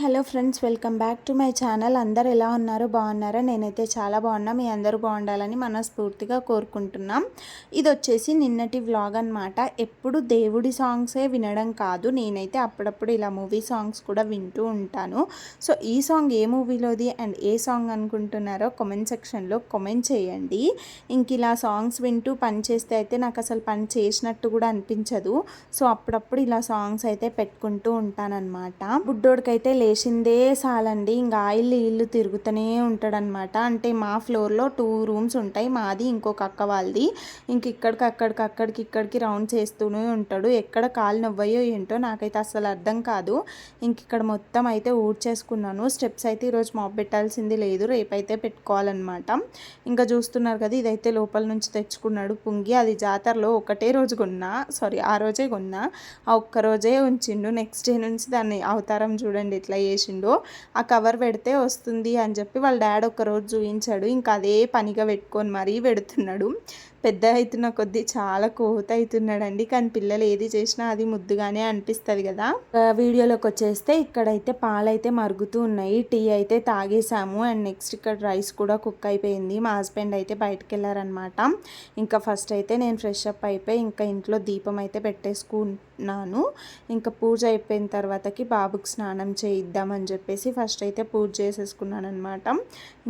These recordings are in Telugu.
Hello friends welcome back to my channel అందరు ఎలా ఉన్నారు? బాగున్నారా? నేనైతే చాలా బాగున్నా. మీ అందరూ బాగుండాలని మనస్ఫూర్తిగా కోరుకుంటున్నాం. ఇది వచ్చేసి నిన్నటి వ్లాగ్ అనమాట ఎప్పుడు దేవుడి సాంగ్సే వినడం కాదు. నేనైతే అప్పుడప్పుడు ఇలా మూవీ సాంగ్స్ కూడా వింటూ ఉంటాను. సో ఈ సాంగ్ ఏ మూవీలోది అండ్ ఏ సాంగ్ అనుకుంటున్నారో కామెంట్ సెక్షన్లో కామెంట్ చేయండి. ఇంక ఇలా సాంగ్స్ వింటూ పని చేస్తే అయితే నాకు అసలు పని చేసినట్టు కూడా అనిపించదు. సో అప్పుడప్పుడు ఇలా సాంగ్స్ అయితే పెట్టుకుంటూ ఉంటానన్నమాట. బుడ్డోడికైతే లేచిందే చాలండి ఇంకా ఆయిల్ ఇల్లు తిరుగుతూనే ఉంటాడనమాట అంటే మా ఫ్లోర్లో టూ రూమ్స్ ఉంటాయి. మాది ఇంకొక అక్క వాళ్ళది. ఇంక ఇక్కడికి అక్కడికి అక్కడికి ఇక్కడికి రౌండ్ చేస్తూనే ఉంటాడు. ఎక్కడ కాలు నవ్వయో ఏంటో నాకైతే అసలు అర్థం కాదు. ఇంక ఇక్కడ మొత్తం అయితే ఊడ్చేసుకున్నాను. స్టెప్స్ అయితే ఈరోజు మాప్ పెట్టాల్సింది లేదు. రేపైతే పెట్టుకోవాలన్నమాట. ఇంకా చూస్తున్నారు కదా ఇదైతే లోపల నుంచి తెచ్చుకున్నాడు పుంగి. అది జాతరలో ఒకటే రోజు కొన్నా. సారీ ఆ రోజే కొన్నా. ఆ ఒక్క రోజే ఉంచిండు. నెక్స్ట్ డే నుంచి దాన్ని అవతారం చూడండి ఎట్లా చేసిండో ఆ కవర్ పెడితే వస్తుంది అని చెప్పి వాళ్ళ డాడీ ఒకరోజు చూపించాడు ఇంకా అదే పనిగా పెట్టుకొని మరీ పెడుతున్నాడు. పెద్ద అవుతున్న కొద్దీ చాలా కోత అవుతున్నాడండి కానీ పిల్లలు ఏది చేసినా అది ముద్దుగానే అనిపిస్తుంది కదా. వీడియోలోకి వచ్చేస్తే ఇక్కడైతే పాలైతే మరుగుతూ ఉన్నాయి. టీ అయితే తాగేసాము. అండ్ నెక్స్ట్ ఇక్కడ రైస్ కూడా కుక్ అయిపోయింది. మా హస్బెండ్ అయితే బయటకు వెళ్ళారనమాట ఇంకా ఫస్ట్ అయితే నేను ఫ్రెష్ అప్ అయిపోయి ఇంకా ఇంట్లో దీపం అయితే పెట్టేసుకున్నాను. ఇంకా పూజ అయిపోయిన తర్వాతకి బాబుకి స్నానం చేయిద్దామని చెప్పేసి ఫస్ట్ అయితే పూజ చేసేసుకున్నాను అనమాట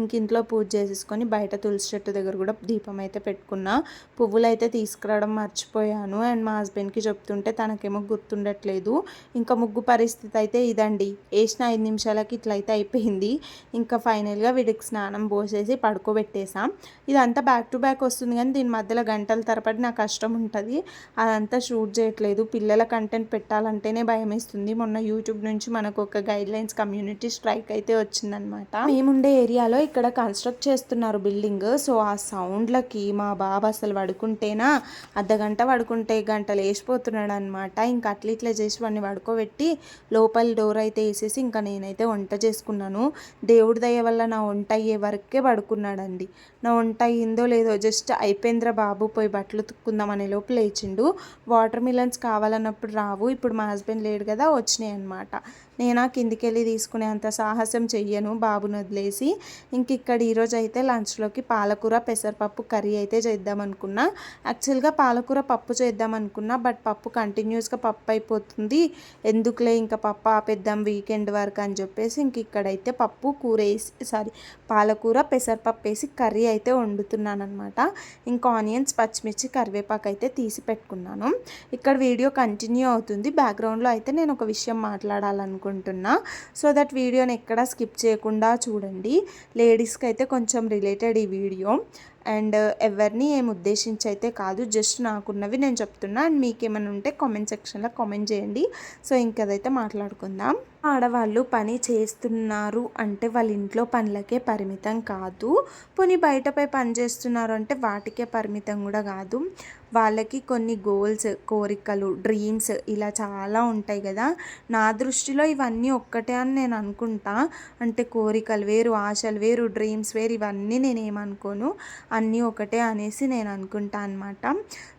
ఇంక ఇంట్లో పూజ చేసేసుకొని బయట తులసి చెట్టు దగ్గర కూడా దీపం అయితే పెట్టుకున్నా. పువ్వులు అయితే తీసుకురావడం మర్చిపోయాను. అండ్ మా హస్బెండ్కి చెప్తుంటే తనకేమో గుర్తుండట్లేదు. ఇంకా ముగ్గు పరిస్థితి అయితే ఇదండి. వేసిన ఐదు నిమిషాలకి ఇట్లయితే అయిపోయింది. ఇంకా ఫైనల్గా వీడికి స్నానం పోసేసి పడుకోబెట్టేసాం. ఇదంతా బ్యాక్ టు బ్యాక్ వస్తుంది కానీ దీని మధ్యలో గంటల తరబడి నాకు కష్టం ఉంటుంది. అదంతా షూట్ చేయట్లేదు. పిల్లల కంటెంట్ పెట్టాలంటేనే భయం వేస్తుంది మొన్న యూట్యూబ్ నుంచి మనకు ఒక గైడ్ లైన్స్ కమ్యూనిటీ స్ట్రైక్ అయితే వచ్చిందనమాట మేముండే ఏరియాలో ఇక్కడ కన్స్ట్రక్ట్ చేస్తున్నారు బిల్డింగ్ సో ఆ సౌండ్లకి మా బాబా అసలు పడుకుంటేనా అర్ధగంట పడుకుంటే గంట లేచిపోతున్నాడు అనమాట ఇంకా అట్లా ఇట్లా చేసి వాడిని పడుకోబెట్టి లోపల డోర్ అయితే వేసేసి ఇంకా నేనైతే వంట చేసుకున్నాను. దేవుడి దయ వల్ల నా వంట అయ్యే వరకే పడుకున్నాడండి. నా వంట అయ్యిందో లేదో జస్ట్ అయిపోయింద్ర బాబు పోయి బట్టలు తుక్కుందాం అనే లోపు లేచిండు. వాటర్ మిలన్స్ కావాలన్నప్పుడు రావు. ఇప్పుడు మా హస్బెండ్ లేడు కదా వచ్చినాయి అనమాట నేనా కిందికి వెళ్ళి తీసుకునే అంత సాహసం చెయ్యను బాబును వదిలేసి. ఇంక ఇక్కడ ఈరోజు అయితే లంచ్లోకి పాలకూర పెసరపప్పు కర్రీ అయితే చేద్దాం అనుకున్నా యాక్చువల్గా పాలకూర పప్పు చేద్దాం అనుకున్నా బట్ పప్పు కంటిన్యూస్గా పప్పు అయిపోతుంది. ఎందుకులే ఇంకా పప్పు ఆపేద్దాం వీకెండ్ వరకు అని చెప్పేసి ఇంక ఇక్కడైతే పప్పు కూర వేసి సారీ పాలకూర పెసరపప్పు వేసి కర్రీ అయితే వండుతున్నాను అనమాట ఇంకా ఆనియన్స్ పచ్చిమిర్చి కరివేపాకు అయితే తీసి పెట్టుకున్నాను. ఇక్కడ వీడియో కంటిన్యూ అవుతుంది. బ్యాక్గ్రౌండ్లో అయితే నేను ఒక విషయం అనుకుంటున్నా. సో దట్ వీడియోని ఎక్కడా స్కిప్ చేయకుండా చూడండి. లేడీస్కి అయితే కొంచెం రిలేటెడ్ ఈ వీడియో. అండ్ ఎవరిని ఏం ఉద్దేశించి అయితే కాదు జస్ట్ నాకున్నవి నేను చెప్తున్నా. అండ్ మీకు ఏమైనా ఉంటే కామెంట్ సెక్షన్లో కామెంట్ చేయండి. సో ఇంకదైతే మాట్లాడుకుందాం. ఆడవాళ్ళు పని చేస్తున్నారు అంటే వాళ్ళ ఇంట్లో పనులకే పరిమితం కాదు. పోనీ బయటపై పని చేస్తున్నారు అంటే వాటికే పరిమితం కూడా కాదు. వాళ్ళకి కొన్ని గోల్స్ కోరికలు డ్రీమ్స్ ఇలా చాలా ఉంటాయి కదా. నా దృష్టిలో ఇవన్నీ ఒక్కటే అని నేను అనుకుంటా. అంటే కోరికలు వేరు ఆశలు వేరు డ్రీమ్స్ వేరు ఇవన్నీ నేను ఏమనుకోను. అన్నీ ఒకటే అనేసి నేను అనుకుంటా అనమాట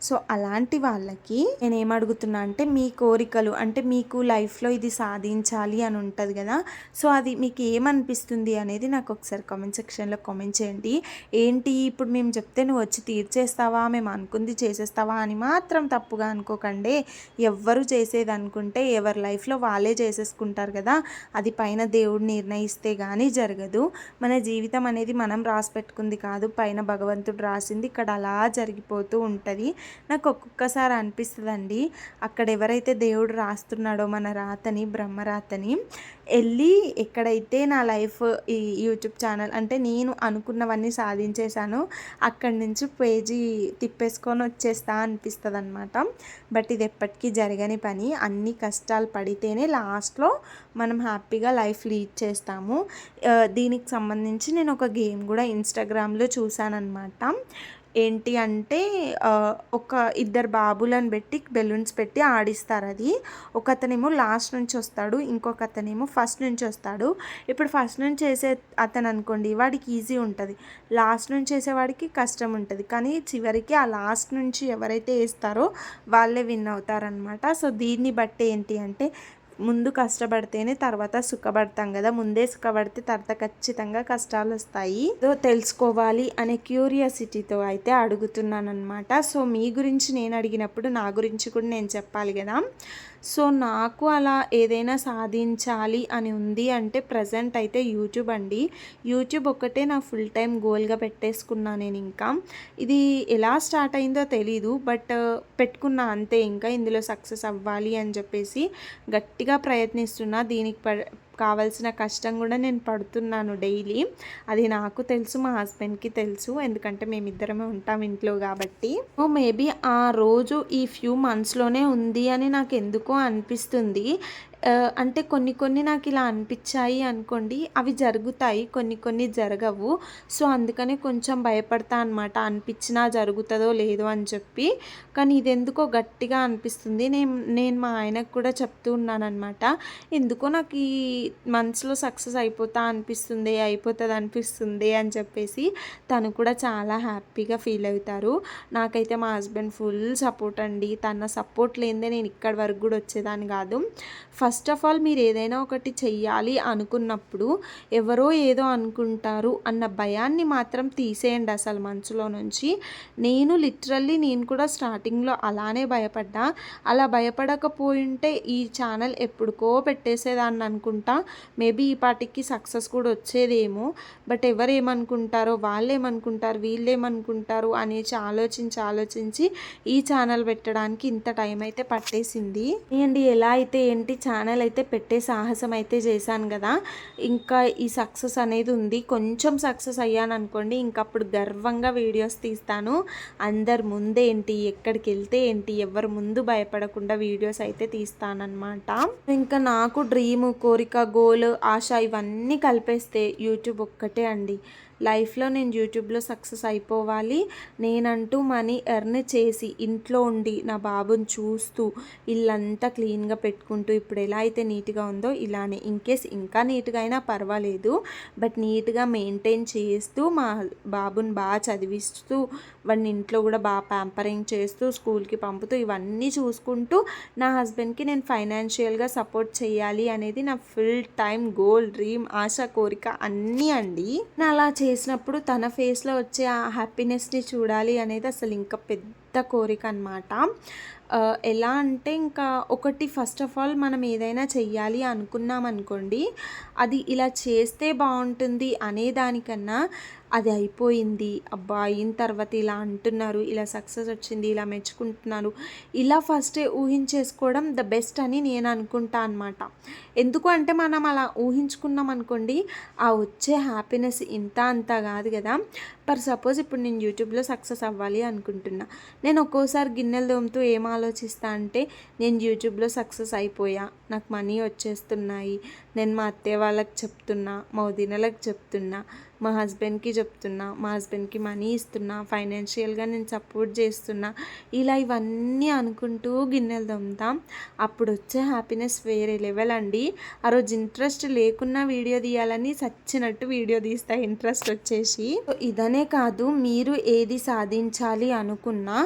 సో అలాంటి వాళ్ళకి నేను ఏమడుగుతున్నా అంటే మీ కోరికలు అంటే మీకు లైఫ్లో ఇది సాధించాలి అని ఉంటుంది కదా. సో అది మీకు ఏమనిపిస్తుంది అనేది నాకు ఒకసారి కామెంట్ సెక్షన్లో కామెంట్ చేయండి. ఏంటి ఇప్పుడు మేము చెప్తే నువ్వు వచ్చి తీర్చేస్తావా? మేము అనుకుంది చేసేస్తావా అని మాత్రం తప్పుగా అనుకోకండి. ఎవ్వరు చేసేది అనుకుంటే ఎవరి లైఫ్లో వాళ్ళే చేసేసుకుంటారు కదా. అది పైన దేవుడు నిర్ణయిస్తే కానీ జరగదు. మన జీవితం అనేది మనం రాసి పెట్టుకుంది కాదు పైన భగవ భగవంతుడు రాసింది. ఇక్కడ అలా జరిగిపోతూ ఉంటుంది. నాకు ఒక్కొక్కసారి అనిపిస్తుందండి. అక్కడ ఎవరైతే దేవుడు రాస్తున్నాడో మన రాతని బ్రహ్మరాతని వెళ్ళి ఎక్కడైతే నా లైఫ్ ఈ యూట్యూబ్ ఛానల్ అంటే నేను అనుకున్నవన్నీ సాధించేశాను అక్కడి నుంచి పేజీ తిప్పేసుకొని వచ్చేస్తా అనిపిస్తుంది అనమాట బట్ ఇది ఎప్పటికీ జరగని పని. అన్ని కష్టాలు పడితేనే లాస్ట్లో మనం హ్యాపీగా లైఫ్ లీడ్ చేస్తాము. దీనికి సంబంధించి నేను ఒక గేమ్ కూడా ఇన్స్టాగ్రామ్లో చూశానమాట ఏంటి అంటే ఒక ఇద్దరు బాబులను పెట్టి బెలూన్స్ పెట్టి ఆడిస్తారు అది. ఒక అతనేమో లాస్ట్ నుంచి వస్తాడు ఇంకొక అతనేమో ఫస్ట్ నుంచి వస్తాడు. ఇప్పుడు ఫస్ట్ నుంచి చేసే అతను అనుకోండి వాడికి ఈజీ ఉంటుంది. లాస్ట్ నుంచి చేసేవాడికి కష్టం ఉంటుంది. కానీ చివరికి ఆ లాస్ట్ నుంచి ఎవరైతే వేస్తారో వాళ్ళే విన్ అవుతారనమాట సో దీన్ని బట్టి ఏంటి అంటే ముందు కష్టపడితేనే తర్వాత సుఖపడతాం కదా. ముందే సుఖపడితే తర్వాత ఖచ్చితంగా కష్టాలు వస్తాయి. తెలుసుకోవాలి అనే క్యూరియాసిటీతో అయితే అడుగుతున్నాను అనమాట సో మీ గురించి నేను అడిగినప్పుడు నా గురించి కూడా నేను చెప్పాలి కదా. సో నాకు అలా ఏదైనా సాధించాలి అని ఉంది అంటే ప్రజెంట్ అయితే యూట్యూబ్ అండి. యూట్యూబ్ ఒక్కటే నా ఫుల్ టైం గోల్గా పెట్టేసుకున్నా నేను ఇంకా. ఇది ఎలా స్టార్ట్ అయిందో తెలీదు బట్ పెట్టుకున్నా అంతే. ఇంకా ఇందులో సక్సెస్ అవ్వాలి అని చెప్పేసి గట్టిగా ప్రయత్నిస్తున్నా. దీనికి కావాల్సిన కష్టం కూడా నేను పడుతున్నాను డైలీ. అది నాకు తెలుసు మా హస్బెండ్కి తెలుసు. ఎందుకంటే మేమిద్దరమే ఉంటాం ఇంట్లో కాబట్టి. ఓ మేబీ ఆ రోజు ఈ ఫ్యూ మంత్స్లోనే ఉంది అని నాకు ఎందుకో అనిపిస్తుంది. అంటే కొన్ని కొన్ని నాకు ఇలా అనిపించాయి అనుకోండి అవి జరుగుతాయి కొన్ని కొన్ని జరగవు. సో అందుకనే కొంచెం భయపడతా అనమాట అనిపించినా జరుగుతుందో లేదో అని చెప్పి. కానీ ఇది ఎందుకో గట్టిగా అనిపిస్తుంది. నేను నేను మా ఆయనకు కూడా చెప్తూ ఉన్నాను అనమాట ఎందుకో నాకు ఈ మంత్స్లో సక్సెస్ అయిపోతా అనిపిస్తుంది అయిపోతుంది అనిపిస్తుంది అని చెప్పేసి తను కూడా చాలా హ్యాపీగా ఫీల్ అవుతారు. నాకైతే మా హస్బెండ్ ఫుల్ సపోర్ట్ అండి. తన సపోర్ట్ లేనిదే నేను ఇక్కడి వరకు కూడా వచ్చేదాన్ని కాదు. ఫస్ట్ ఫస్ట్ ఆఫ్ ఆల్ మీరు ఏదైనా ఒకటి చెయ్యాలి అనుకున్నప్పుడు ఎవరో ఏదో అనుకుంటారు అన్న భయాన్ని మాత్రం తీసేయండి అసలు మనసులో నుంచి. నేను లిటరల్లీ నేను కూడా స్టార్టింగ్లో అలానే భయపడ్డా. అలా భయపడకపోయింటే ఈ ఛానల్ ఎప్పుడుకో పెట్టేసేదాన్ని అనుకుంటా. మేబీ ఈ పాటికి సక్సెస్ కూడా వచ్చేదేమో. బట్ ఎవరు ఏమనుకుంటారో వాళ్ళు ఏమనుకుంటారు వీళ్ళు ఏమనుకుంటారు అనేసి ఆలోచించి ఆలోచించి ఈ ఛానల్ పెట్టడానికి ఇంత టైం అయితే పట్టేసింది. అండి ఎలా అయితే ఏంటి ఛానల్ ఛానల్ అయితే పెట్టే సాహసం అయితే చేశాను కదా. ఇంకా ఈ సక్సెస్ అనేది ఉంది. కొంచెం సక్సెస్ అయ్యాను అనుకోండి ఇంకప్పుడు గర్వంగా వీడియోస్ తీస్తాను. అందరి ముందేంటి ఎక్కడికి వెళ్తే ఏంటి ఎవరి ముందు భయపడకుండా వీడియోస్ అయితే తీస్తానమాట ఇంకా నాకు డ్రీము కోరిక గోల్ ఆశ ఇవన్నీ కలిపేస్తే యూట్యూబ్ ఒక్కటే అండి. లైఫ్లో నేను యూట్యూబ్లో సక్సెస్ అయిపోవాలి. నేనంటూ మనీ ఎర్న్ చేసి ఇంట్లో ఉండి నా బాబుని చూస్తూ ఇల్లంతా క్లీన్గా పెట్టుకుంటూ ఇప్పుడు ఎలా అయితే నీట్గా ఉందో ఇలానే ఇన్కేస్ ఇంకా నీట్గా అయినా పర్వాలేదు. బట్ నీట్గా మెయింటైన్ చేస్తూ మా బాబుని బాగా చదివిస్తూ వాడిని ఇంట్లో కూడా బాగా ప్యాంపరింగ్ చేస్తూ స్కూల్కి పంపుతూ ఇవన్నీ చూసుకుంటూ నా హస్బెండ్కి నేను ఫైనాన్షియల్గా సపోర్ట్ చేయాలి అనేది నా ఫుల్ టైం గోల్ డ్రీమ్ ఆశ కోరిక అన్నీ అండి. నా అలా చేసినప్పుడు తన ఫేస్లో వచ్చే ఆ హ్యాపీనెస్ని చూడాలి అనేది అసలు ఇంకా పెద్ద కోరిక అనమాట ఎలా అంటే ఇంకా ఒకటి ఫస్ట్ ఆఫ్ ఆల్ మనం ఏదైనా చెయ్యాలి అనుకున్నాం అనుకోండి అది ఇలా చేస్తే బాగుంటుంది అనే దానికన్నా అది అయిపోయింది. అబ్బా అయిన తర్వాత ఇలా అంటున్నారు ఇలా సక్సెస్ వచ్చింది ఇలా మెచ్చుకుంటున్నారు ఇలా ఫస్టే ఊహించేసుకోవడం ద బెస్ట్ అని నేను అనుకుంటా అనమాట ఎందుకు అంటే మనం అలా ఊహించుకున్నాం అనుకోండి ఆ వచ్చే హ్యాపీనెస్ ఇంత అంత కాదు కదా. పర్ సపోజ్ ఇప్పుడు నేను యూట్యూబ్లో సక్సెస్ అవ్వాలి అనుకుంటున్నా నేను ఒక్కోసారి గిన్నెలు దోముతూ ఏమా ఆలోచిస్తా అంటే నేను యూట్యూబ్లో సక్సెస్ అయిపోయా. నాకు మనీ వచ్చేస్తున్నాయి. నేను మా అత్తయ్య వాళ్ళకి చెప్తున్నా మా వదినలకు చెప్తున్నా. మా హస్బెండ్కి చెప్తున్నా మా హస్బెండ్కి మనీ ఇస్తున్నా ఫైనాన్షియల్గా నేను సపోర్ట్ చేస్తున్నా ఇలా ఇవన్నీ అనుకుంటూ గిన్నెలు దొమ్ముతాం అప్పుడు వచ్చే హ్యాపీనెస్ వేరే లెవెల్ అండి. ఆ రోజు ఇంట్రెస్ట్ లేకున్నా వీడియో తీయాలని సచ్చినట్టు వీడియో తీస్తా ఇంట్రెస్ట్ వచ్చేసి. ఇదనే కాదు మీరు ఏది సాధించాలి అనుకున్నా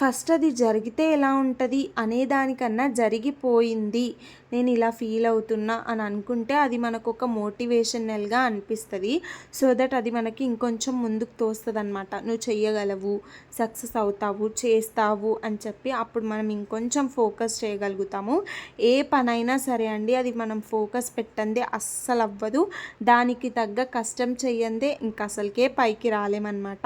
ఫస్ట్ అది జరిగితే ఎలా ఉంటుంది అనే దానికన్నా జరిగిపోయింది. నేను ఇలా ఫీల్ అవుతున్నా అని అనుకుంటే అది మనకు ఒక మోటివేషనల్గా అనిపిస్తుంది. సో దట్ అది మనకి ఇంకొంచెం ముందుకు తోస్తుంది అనమాట నువ్వు చెయ్యగలవు సక్సెస్ అవుతావు చేస్తావు అని చెప్పి అప్పుడు మనం ఇంకొంచెం ఫోకస్ చేయగలుగుతాము. ఏ పనైనా సరే అండి అది మనం ఫోకస్ పెట్టందే అస్సలు అవ్వదు దానికి తగ్గ కష్టం చెయ్యందే ఇంక అసలుకే పైకి రాలేమన్నమాట.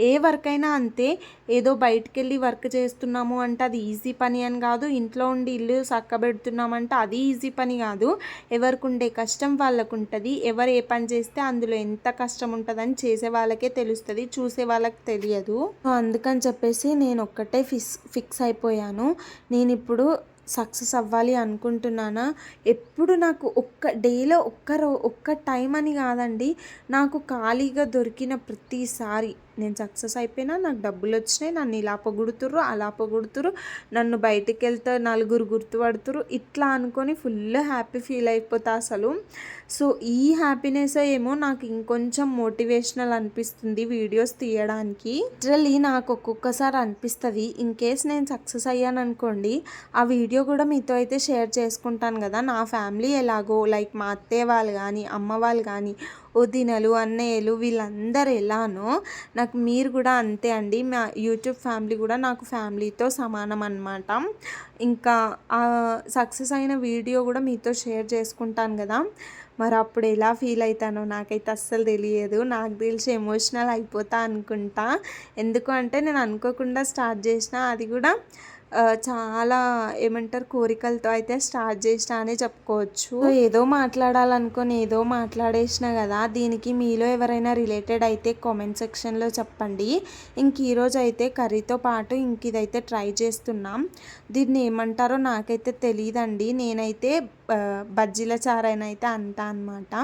ఏ వర్క్ అయినా అంతే. ఏదో బయటికి వెళ్ళి వర్క్ చేస్తున్నాము అంటే అది ఈజీ పని అని కాదు. ఇంట్లో ఉండి ఇల్లు చక్కబెడుతున్నామంటే అది ఈజీ పని కాదు. ఎవరికి ఉండే కష్టం వాళ్ళకు ఉంటుంది ఎవరు ఏ పని చేస్తే అందులో ఎంత కష్టం ఉంటుందని చేసే వాళ్ళకే తెలుస్తుంది చూసే వాళ్ళకి తెలియదు. అందుకని చెప్పేసి నేను ఒక్కటే ఫిక్స్ ఫిక్స్ అయిపోయాను. నేను ఇప్పుడు సక్సెస్ అవ్వాలి అనుకుంటున్నానా? ఎప్పుడు నాకు ఒక్క డేలో ఒక్క రో ఒక్క టైం అని కాదండి నాకు ఖాళీగా దొరికిన ప్రతిసారి. నేను సక్సెస్ అయిపోయినా నాకు డబ్బులు వచ్చినాయి నన్ను ఇలా పొగుడుతురు అలా పొగుడుతురు నన్ను బయటికి వెళ్తే నలుగురు గుర్తుపడుతురు ఇట్లా అనుకొని ఫుల్ హ్యాపీ ఫీల్ అయిపోతా అసలు. సో ఈ హ్యాపీనెస్ ఏమో నాకు ఇంకొంచెం మోటివేషనల్ అనిపిస్తుంది వీడియోస్ తీయడానికి. లిటరలీ నాకు ఒక్కొక్కసారి అనిపిస్తుంది ఇన్ కేస్ నేను సక్సెస్ అయ్యాను అనుకోండి ఆ వీడియో కూడా మీతో అయితే షేర్ చేసుకుంటాను కదా నా ఫ్యామిలీ ఎలాగో లైక్ మా అత్తయ్య వాళ్ళు కానీ అమ్మ వాళ్ళు కానీ వదినలు అన్నయ్యలు వీళ్ళందరూ ఎలానో నాకు మీరు కూడా అంతే అండి మా యూట్యూబ్ ఫ్యామిలీ కూడా నాకు ఫ్యామిలీతో సమానం అనమాట ఇంకా సక్సెస్ అయిన వీడియో కూడా మీతో షేర్ చేసుకుంటాను కదా మరి అప్పుడు ఎలా ఫీల్ అవుతానో నాకైతే అస్సలు తెలియదు. నాకు తెలిసి ఎమోషనల్ అయిపోతా అనుకుంటా. ఎందుకు అంటే నేను అనుకోకుండా స్టార్ట్ చేసిన అది కూడా చాలా ఏమంటారు కోరికలతో అయితే స్టార్ట్ చేసిన అని చెప్పుకోవచ్చు. ఏదో మాట్లాడాలనుకుని ఏదో మాట్లాడేసిన కదా దీనికి మీలో ఎవరైనా రిలేటెడ్ అయితే కామెంట్ సెక్షన్లో చెప్పండి. ఇంక ఈరోజు అయితే కర్రీతో పాటు ఇంక ఇదైతే ట్రై చేస్తున్నాం. దీన్ని ఏమంటారో నాకైతే తెలియదండి నేనైతే బజ్జీల చారైన అయితే అంటా అనమాట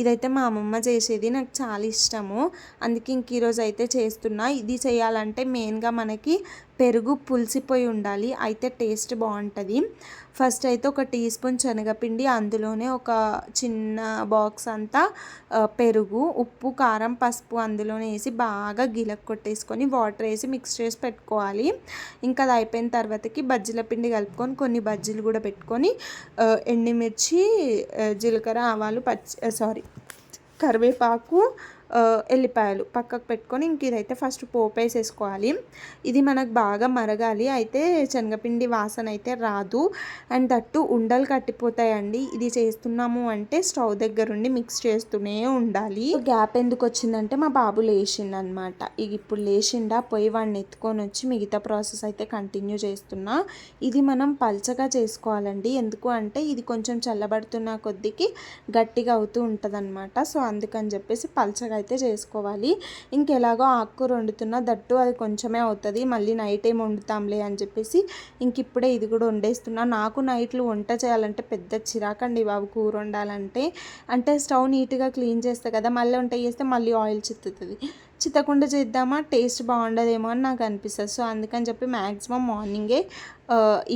ఇదైతే మా అమ్మమ్మ చేసేది నాకు చాలా ఇష్టము. అందుకే ఇంక ఈరోజు అయితే చేస్తున్నా. ఇది చేయాలంటే మెయిన్గా మనకి పెరుగు పులిసిపోయి ఉండాలి అయితే టేస్ట్ బాగుంటుంది. ఫస్ట్ అయితే ఒక టీ స్పూన్ శనగపిండి అందులోనే ఒక చిన్న బాక్స్ అంతా పెరుగు ఉప్పు కారం పసుపు అందులోనే వేసి బాగా గిలక్ కొట్టేసుకొని వాటర్ వేసి మిక్స్ చేసి పెట్టుకోవాలి. ఇంకా అది అయిపోయిన తర్వాతకి బజ్జీల పిండి కలుపుకొని కొన్ని బజ్జీలు కూడా పెట్టుకొని ఎండుమిర్చి జీలకర్ర ఆవాలు పచ్చి సారీ కరివేపాకు ఎల్లిపాయలు పక్కకు పెట్టుకొని ఇంక ఇదైతే ఫస్ట్ పోపు వేసేసుకోవాలి. ఇది మనకు బాగా మరగాలి. అయితే శనగపిండి వాసన అయితే రాదు. అండ్ దట్టు ఉండలు కట్టిపోతాయండి. ఇది చేస్తున్నాము అంటే స్టవ్ దగ్గర ఉండి మిక్స్ చేస్తూనే ఉండాలి. గ్యాప్ ఎందుకు వచ్చిందంటే మా బాబు లేచిండు అనమాట ఇక ఇప్పుడు లేచిండా పోయి వాడిని ఎత్తుకొని వచ్చి మిగతా ప్రాసెస్ అయితే కంటిన్యూ చేస్తున్నా. ఇది మనం పల్చగా చేసుకోవాలండి. ఎందుకు అంటే ఇది కొంచెం చల్లబడుతున్న కొద్దికి గట్టిగా అవుతూ ఉంటుంది సో అందుకని చెప్పేసి పల్చగా అయితే చేసుకోవాలి. ఇంకెలాగో ఆకుకూర వండుతున్నా దట్టు అది కొంచెమే అవుతుంది. మళ్ళీ నైట్ ఏం వండుతాంలే అని చెప్పేసి ఇంక ఇప్పుడే ఇది కూడా వండేస్తున్నా. నాకు నైట్లు వంట చేయాలంటే పెద్ద చిరాకండి బాబు కూర వండాలంటే. అంటే స్టవ్ నీట్గా క్లీన్ చేస్తే కదా మళ్ళీ వంట చేస్తే మళ్ళీ ఆయిల్ చిత్తుతుంది. చిత్తకుండా చేద్దామా? టేస్ట్ బాగుండదేమో అని నాకు అనిపిస్తుంది. సో అందుకని చెప్పి మ్యాక్సిమం మార్నింగే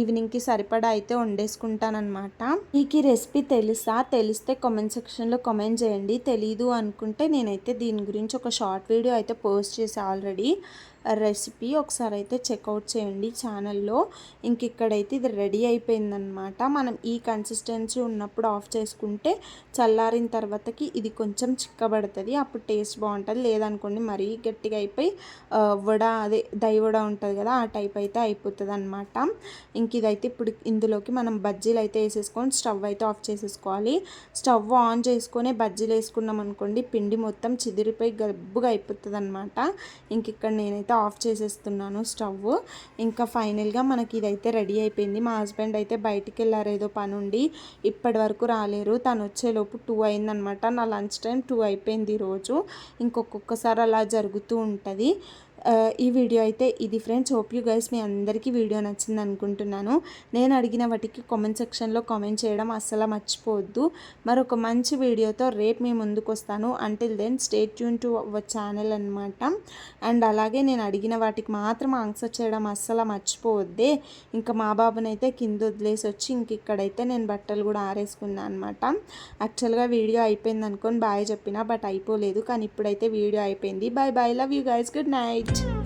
ఈవినింగ్కి సరిపడా అయితే వండేసుకుంటానమాట మీకు ఈ రెసిపీ తెలుసా? తెలిస్తే కామెంట్ సెక్షన్లో కామెంట్ చేయండి. తెలీదు అనుకుంటే నేనైతే దీని గురించి ఒక షార్ట్ వీడియో అయితే పోస్ట్ చేసి ఆల్రెడీ. రెసిపీ ఒకసారి అయితే చెక్అవుట్ చేయండి ఛానల్లో. ఇంక ఇక్కడైతే ఇది రెడీ అయిపోయిందనమాట మనం ఈ కన్సిస్టెన్సీ ఉన్నప్పుడు ఆఫ్ చేసుకుంటే చల్లారిన తర్వాతకి ఇది కొంచెం చిక్కబడుతుంది. అప్పుడు టేస్ట్ బాగుంటుంది. లేదనుకోండి మరీ గట్టిగా అయిపోయి వడ అదే దై వడ ఉంటుంది కదా ఆ టైప్ అయితే అయిపోతుంది అనమాట ఇంక ఇదైతే ఇప్పుడు ఇందులోకి మనం బజ్జీలు అయితే వేసేసుకొని స్టవ్ అయితే ఆఫ్ చేసేసుకోవాలి. స్టవ్ ఆన్ చేసుకొని బజ్జీలు వేసుకున్నాం అనుకోండి పిండి మొత్తం చిదిరిపోయి గబ్బుగా అయిపోతుంది అనమాట ఇంక ఇక్కడ నేనైతే ఆఫ్ చేసేస్తున్నాను స్టవ్. ఇంకా ఫైనల్గా మనకి ఇదైతే రెడీ అయిపోయింది. మా హస్బెండ్ అయితే బయటికి వెళ్ళారు ఏదో పని ఉండి. ఇప్పటి వరకు రాలేరు. తను వచ్చేలోపు టూ అయిందనమాట. నా లంచ్ టైం టూ అయిపోయింది ఈరోజు ఇంకొక్కొక్కసారి అలా జరుగుతూ ఉంటుంది. ఈ వీడియో అయితే ఇది ఫ్రెండ్స్. హోప్ యూ గైస్ మీ అందరికీ వీడియో నచ్చింది అనుకుంటున్నాను. నేను అడిగిన వాటికి కామెంట్ సెక్షన్లో కామెంట్ చేయడం అస్సలు మర్చిపోవద్దు. మరొక మంచి వీడియోతో రేపు మీ ముందుకు వస్తాను. Until then stay tuned to our channel అనమాట అండ్ అలాగే నేను అడిగిన వాటికి మాత్రం ఆన్సర్ చేయడం అస్సలు మర్చిపోవద్దే. ఇంకా మా బాబునైతే కింద వదిలేసి వచ్చి ఇంక ఇక్కడైతే నేను బట్టలు కూడా ఆరేసుకున్నాను అనమాట యాక్చువల్గా వీడియో అయిపోయింది అనుకొని బాయ్ చెప్పిన బట్ అయిపోలేదు. కానీ ఇప్పుడైతే వీడియో అయిపోయింది. Bye bye love you guys good night left.